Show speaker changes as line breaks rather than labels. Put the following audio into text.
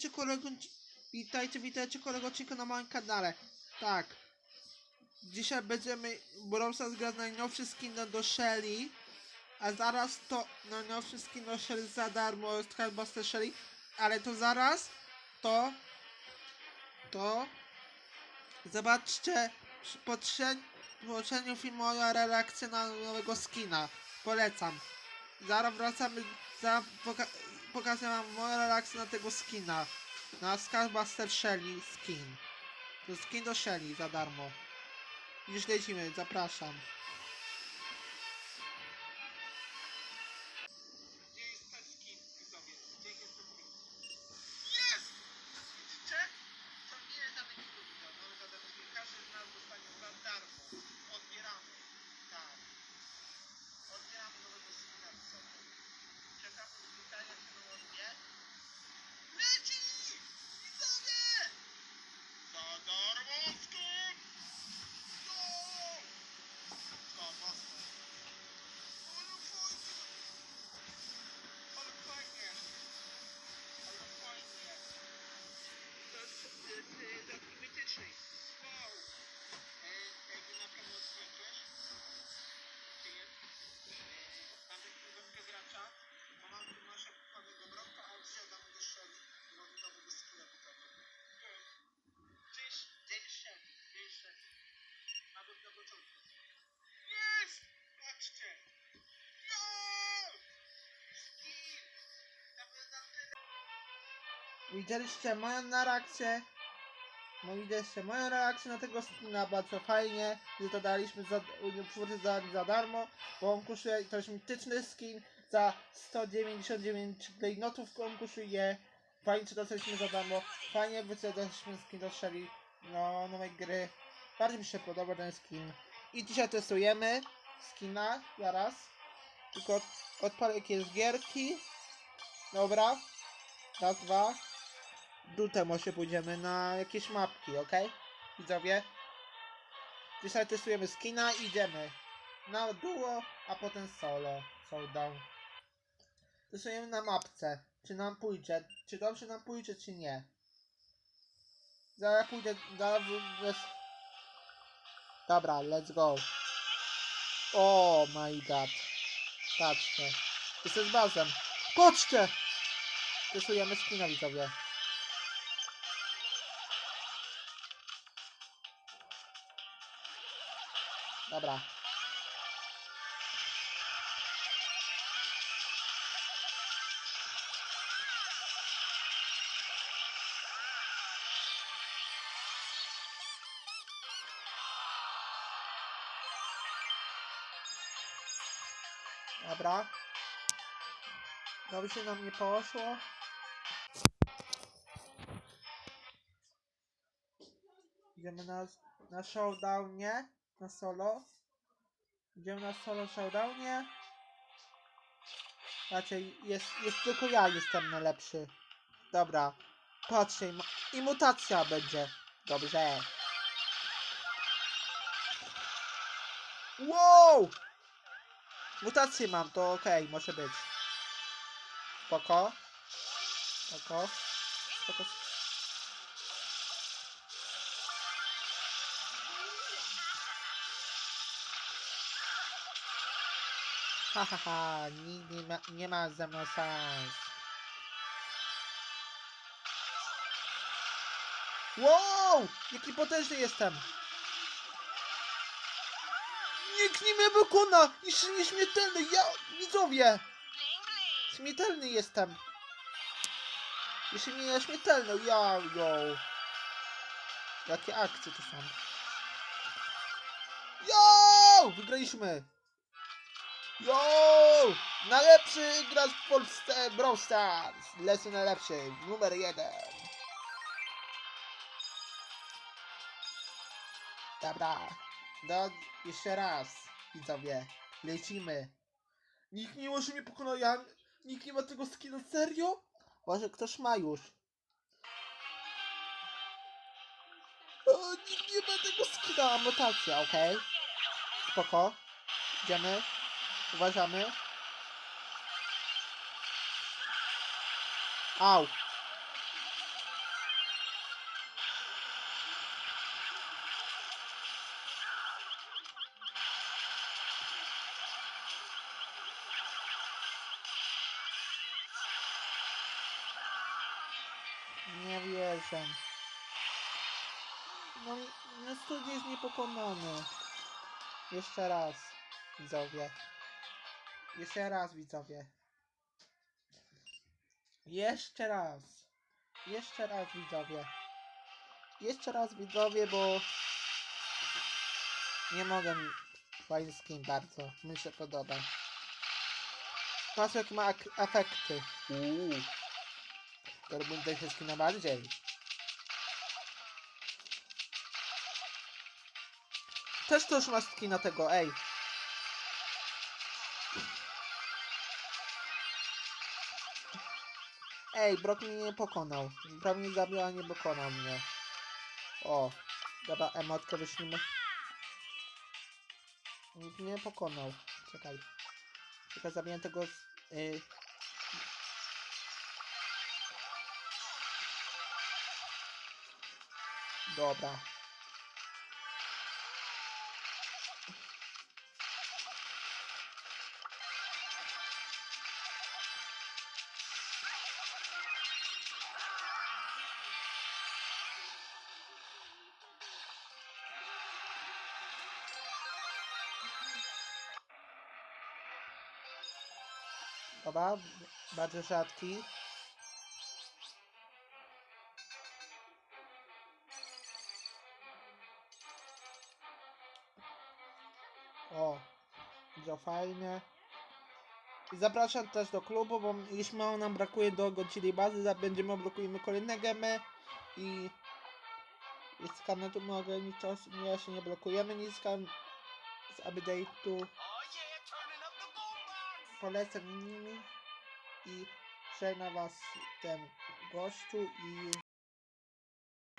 Witajcie kolego, witajcie, witajcie kolego odcinka na moim kanale. Tak. Dzisiaj będziemy Browsa zgrać najnowszy skin do Shelly. A zaraz to najnowszy skin do Shelly za darmo jest Hellbuster Shelly. Ale to zaraz to to zobaczcie po otrzeniu filmu moja reakcja na nowego skina. Polecam. Zaraz wracamy, za poka pokażę wam moją reakcję na tego skina. Na Skullbuster Shelly skin. To skin do Shelly za darmo. Już lecimy, zapraszam. Widzieliście moją reakcję? No widzieliście moją reakcję na tego skina, bardzo fajnie, że to daliśmy za, twórcy dali za darmo, on kosztuje, to jest mityczny skin, za 199 klejnotów on kosztuje, fajnie, że dostaliśmy za darmo, fajnie, że daliśmy skin do Shelly, no, nowej gry, bardzo mi się podoba ten skin. I dzisiaj testujemy skina, zaraz, tylko od, odpalę jakieś gierki, dobra, raz, dwa, Dutem się pójdziemy na jakieś mapki, ok? Widzowie? Dzisiaj testujemy skina i idziemy na duo, a potem solo, showdown. Testujemy na mapce, czy nam pójdzie, czy dobrze nam pójdzie, czy nie. Zaraz pójdę, zaraz. Dobra, let's go. Oh my god. Patrzcie. Jestem z bazem. Patrzcie! Testujemy skina, widzowie. Dobra. Dobra. Dobrze nam nie poszło. Idziemy na, na showdownie, na solo. Idziemy na solo showdownie. Raczej jest, jest tylko ja jestem najlepszy. Dobra. Patrzcie, i, mu- i mutacja będzie. Dobrze. Wow! Mutację mam, to okej, może być. Spoko. Spoko. Spoko. Ha ha ha, nie, nie, ma, nie ma ze mną szans. Wow! Jaki potężny jestem! Nikt nie mnie wykona! Jeszcze nieśmiertelny! Ja... Widzowie! Śmiertelny jestem! Jeszcze nie nieśmiertelny! Ja... Yo! Jakie akcje to są? Yo! Wygraliśmy! Yo! Najlepszy gracz w Polsce Brawl Stars! Lesy najlepszy, numer jeden. Dobra, do jeszcze raz, widzowie. Lecimy. Nikt nie może mnie pokonać, ja... Nikt nie ma tego skina, serio? Może ktoś ma już. O, nikt nie ma tego skina, mutacja, okej? Spoko. Idziemy. Uważamy. Au. Nie wierzę. No, no studio jest niepokonany. Jeszcze raz, widzowie. Jeszcze raz, widzowie. Jeszcze raz. Jeszcze raz, widzowie. Jeszcze raz, widzowie, bo nie mogę. Skin bardzo. Mi się podoba. Patrz jakie ma efekty. Uuu. To tej się skina bardziej. Też to już ma skina tego, ej. Ej, Brock mnie nie pokonał. Brock mnie zabił, a nie pokonał mnie. O, dobra, emotkę wyślimy. Nikt mnie nie pokonał. Czekaj. Czekaj, zabiję tego... z- Y... Dobra. Dobra, bardzo rzadki. O, bardzo fajnie. I zapraszam też do klubu, bo już mało nam brakuje do godziny bazy, będziemy blokujemy kolejne gemy i skanę tu mogę niczego, nie się nie blokujemy nic z update'u. Polecam nimi i żegna was ten gościu i